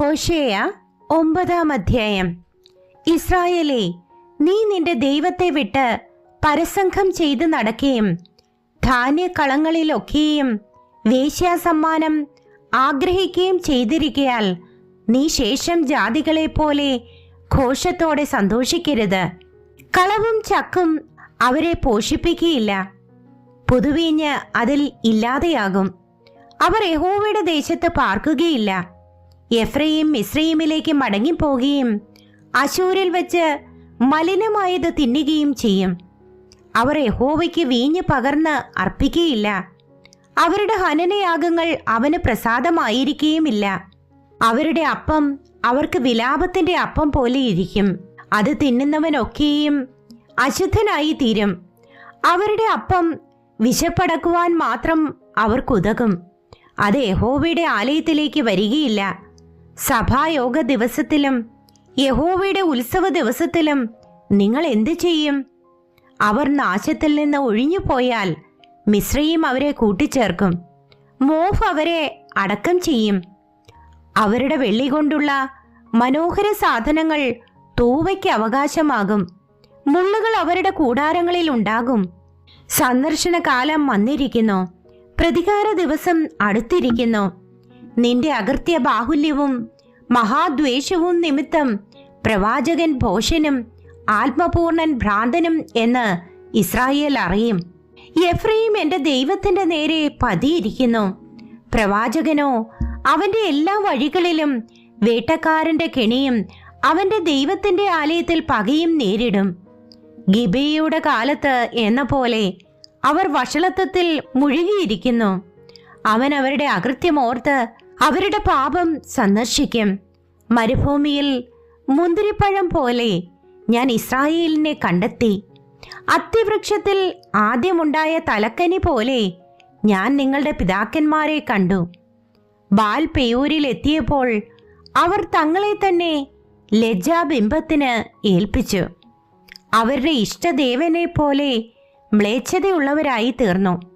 ഹോഷേയ ഒമ്പതാം അധ്യായം. ഇസ്രായേലേ നീ നിന്റെ ദൈവത്തെ വിട്ട് പരസംഘം ചെയ്ത് നടക്കുകയും ധാന്യക്കളങ്ങളിലൊക്കെയും വേശ്യാസമ്മാനം ആഗ്രഹിക്കുകയും ചെയ്തിരിക്കയാൽ നീ ശേഷം ജാതികളെ പോലെ ഘോഷത്തോടെ സന്തോഷിക്കരുത്. കളവും ചക്കും അവരെ പോഷിപ്പിക്കുകയില്ല പുതുവീഞ്ഞ് അതിൽ ഇല്ലാതെയാകും. അവർ യഹോവയുടെ ദേശത്ത് പാർക്കുകയില്ല. എഫ്രയും മിശ്രയിമിലേക്ക് മടങ്ങിപ്പോകുകയും അശൂരിൽ വെച്ച് മലിനമായത് തിന്നുകയും ചെയ്യും. അവർ യഹോവയ്ക്ക് വീഞ്ഞ് പകർന്ന് അർപ്പിക്കുകയില്ല. അവരുടെ ഹനനയാഗങ്ങൾ അവന് പ്രസാദമായിരിക്കുകയുമില്ല. അവരുടെ അപ്പം അവർക്ക് വിലാപത്തിന്റെ അപ്പം പോലെ ഇരിക്കും. അത് തിന്നുന്നവനൊക്കെയും അശുദ്ധനായി തീരും. അവരുടെ അപ്പം വിശപ്പടക്കുവാൻ മാത്രം അവർക്കുതകും അത് യഹോവയുടെ ആലയത്തിലേക്ക് വരികയില്ല. സഭായോഗ ദിവസത്തിലും യഹോവയുടെ ഉത്സവ ദിവസത്തിലും നിങ്ങൾ എന്തു ചെയ്യും? അവർ നാശത്തിൽ നിന്ന് ഒഴിഞ്ഞു പോയാൽ മിശ്രയും അവരെ കൂട്ടിച്ചേർക്കും. മോഫ് അവരെ അടക്കം ചെയ്യും. അവരുടെ വെള്ളി കൊണ്ടുള്ള മനോഹര സാധനങ്ങൾ തൂവയ്ക്ക് അവകാശമാകും. മുള്ളുകൾ അവരുടെ കൂടാരങ്ങളിൽ ഉണ്ടാകും. സന്ദർശന കാലം വന്നിരിക്കുന്നു. പ്രതികാര ദിവസം അടുത്തിരിക്കുന്നു. നിന്റെ അകൃത്യ ബാഹുല്യവും മഹാദ്വേഷവും നിമിത്തം പ്രവാചകൻ ഭോഷനും ആത്മപൂർണൻ ഭ്രാന്തനും എന്ന് ഇസ്രായേൽ അറിയും. എഫ്രൈം എന്റെ ദൈവത്തിന്റെ നേരെ പതിയിരിക്കുന്നു. പ്രവാചകനോ അവന്റെ എല്ലാ വഴികളിലും വേട്ടക്കാരന്റെ കെണിയും അവന്റെ ദൈവത്തിന്റെ ആലയത്തിൽ പകയും നേരിടും. ഗിബയുടെ കാലത്ത് എന്ന പോലെ അവർ വഷളത്വത്തിൽ മുഴുകിയിരിക്കുന്നു. അവൻ അവരുടെ അകൃത്യമോർത്ത് അവരുടെ പാപം സന്ദർശിക്കും. മരുഭൂമിയിൽ മുന്തിരിപ്പഴം പോലെ ഞാൻ ഇസ്രായേലിനെ കണ്ടെത്തി. അത്തിവൃക്ഷത്തിൽ ആദ്യമുണ്ടായ തലക്കനി പോലെ ഞാൻ നിങ്ങളുടെ പിതാക്കന്മാരെ കണ്ടു. ബാൽ പെയൂരിൽ എത്തിയപ്പോൾ അവർ തങ്ങളെ തന്നെ ലജ്ജാബിംബത്തിന് ഏൽപ്പിച്ചു. അവരുടെ ഇഷ്ടദേവനെ പോലെ മ്ലേച്ഛതയുള്ളവരായി തീർന്നു.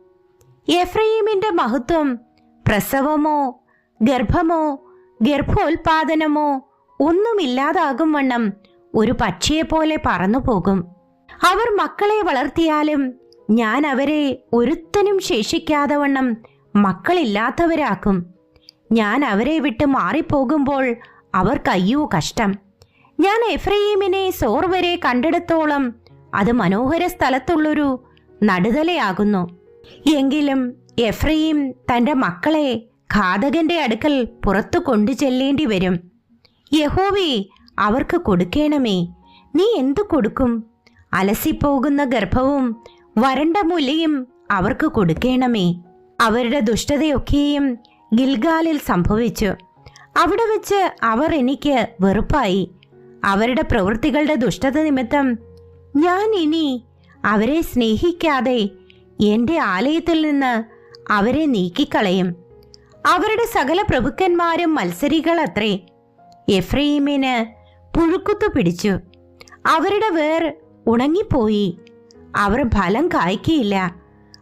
എഫ്രൈമിന്റെ മഹത്വം പ്രസവമോ ഗർഭമോ ഗർഭോൽപാദനമോ ഒന്നുമില്ലാതാകും വണ്ണം ഒരു പക്ഷിയെപ്പോലെ പറന്നു പോകും. അവർ മക്കളെ വളർത്തിയാലും ഞാൻ അവരെ ഒരുത്തനും ശേഷിക്കാതെ വണ്ണം മക്കളില്ലാത്തവരാക്കും. ഞാൻ അവരെ വിട്ട് മാറിപ്പോകുമ്പോൾ അവർക്കയ്യോ കഷ്ടം. ഞാൻ എഫ്രയീമിനെ സോർ വരെ കണ്ടെടുത്തോളം അത് മനോഹര സ്ഥലത്തുള്ളൊരു നടുതലയാകുന്നു. എങ്കിലും എഫ്രയീം തന്റെ മക്കളെ ഘാതകന്റെ അടുക്കൽ പുറത്തു കൊണ്ടു ചെല്ലേണ്ടി വരും. യഹോവേ അവർക്ക് കൊടുക്കേണമേ. നീ എന്തു കൊടുക്കും? അലസിപ്പോകുന്ന ഗർഭവും വരണ്ട മുലയും അവർക്ക് കൊടുക്കേണമേ. അവരുടെ ദുഷ്ടതയൊക്കെയും ഗിൽഗാലിൽ സംഭവിച്ചു. അവിടെ വെച്ച് അവർ എനിക്ക് വെറുപ്പായി. അവരുടെ പ്രവൃത്തികളുടെ ദുഷ്ടത നിമിത്തം ഞാൻ ഇനി അവരെ സ്നേഹിക്കാതെ എന്റെ ആലയത്തിൽ നിന്ന് അവരെ നീക്കിക്കളയും. അവരുടെ സകല പ്രഭുക്കന്മാരും മത്സരികൾ അത്രേ എഫ്രൈമിന് പുഴുക്കുത്തു പിടിച്ചു. അവരുടെ വേർ ഉണങ്ങിപ്പോയി. അവർ ഫലം കായ്ക്കയില്ല.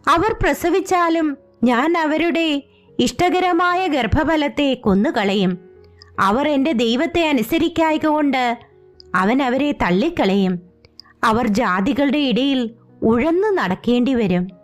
അവർ പ്രസവിച്ചാലും ഞാൻ അവരുടെ ഇഷ്ടകരമായ ഗർഭഫലത്തെ കൊന്നുകളയും. അവർ എന്റെ ദൈവത്തെ അനുസരിക്കായക കൊണ്ട് അവൻ അവരെ തള്ളിക്കളയും. അവർ ജാതികളുടെ ഇടയിൽ ഉഴന്നു നടക്കേണ്ടി വരും